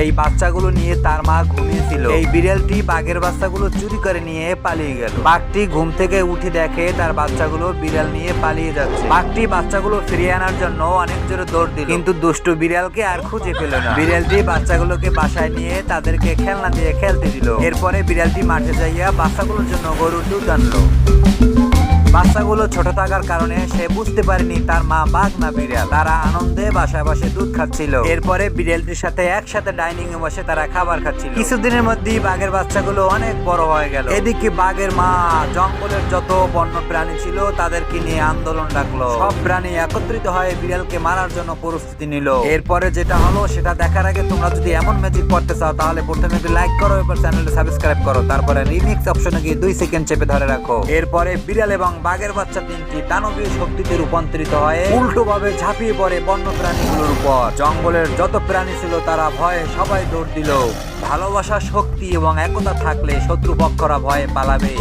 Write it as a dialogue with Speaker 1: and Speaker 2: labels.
Speaker 1: এই বাচ্চাগুলো নিয়ে তার মা ঘুমিয়েছিল। এই বিড়ালটি বাঘের বাচ্চাগুলো চুরি করে নিয়ে পালিয়ে গেল। বাঘটি ঘুম থেকে উঠে দেখে তার বাচ্চাগুলো বিড়াল নিয়ে পালিয়ে যাচ্ছে। বাঘটি বাচ্চাগুলো ফিরিয়ে আনার জন্য অনেক জোরে দৌড় দিল। কিন্তু দুষ্টু বিড়ালকে আর খুঁজে পেল না। বিড়ালটি বাচ্চাগুলোকে বাসায় নিয়ে তাদেরকে খেলনা দিয়ে খেলতে দিল। এরপরে বিড়ালটি মাঠে যাইয়া বাচ্চাগুলোর জন্য গরুর দুধ আনলো। বাচ্চাগুলো ছোট থাকার কারণে সে বুঝতে পারেনি তার মা বাঘ না বিড়াল। তারা আনন্দে বাসায় বসে দুধ খাচ্ছিল। এরপরে বিড়ালটির সাথে একসাথে ডাইনিং এ বসে তারা খাবার খাচ্ছিল। কিছুদিনের মধ্যেই বাঘের বাচ্চাগুলো অনেক বড় হয়ে গেল। এদিকে বাঘের মা জঙ্গলের যত বন্য প্রাণী ছিল তাদেরকে নিয়ে আন্দোলন ডাকলো। সব প্রাণী একত্রিত হয়ে বিড়ালকে মারার জন্য প্রস্তুতি নিল। এরপরে যেটা হলো সেটা দেখার আগে তোমরা যদি এমন ম্যাজিক করতে চাও, তাহলে প্রথমে একটি লাইক করো, এরপর চ্যানেলটি সাবস্ক্রাইব করো। তারপরে রিমিক্স অপশনে গিয়ে দুই সেকেন্ড চেপে ধরে রাখো। এরপরে বিড়াল এবং বাঘের বাচ্চা তিনটি দানবীয় শক্তিতে রূপান্তরিত হয়ে উল্টোভাবে ঝাঁপিয়ে পড়ে বন্য প্রাণীগুলোর উপর। জঙ্গলের যত প্রাণী ছিল তারা ভয়ে সবাই দৌড় দিল। ভালোবাসা শক্তি এবং একতা থাকলে শত্রুপক্ষরা ভয়ে পালাবে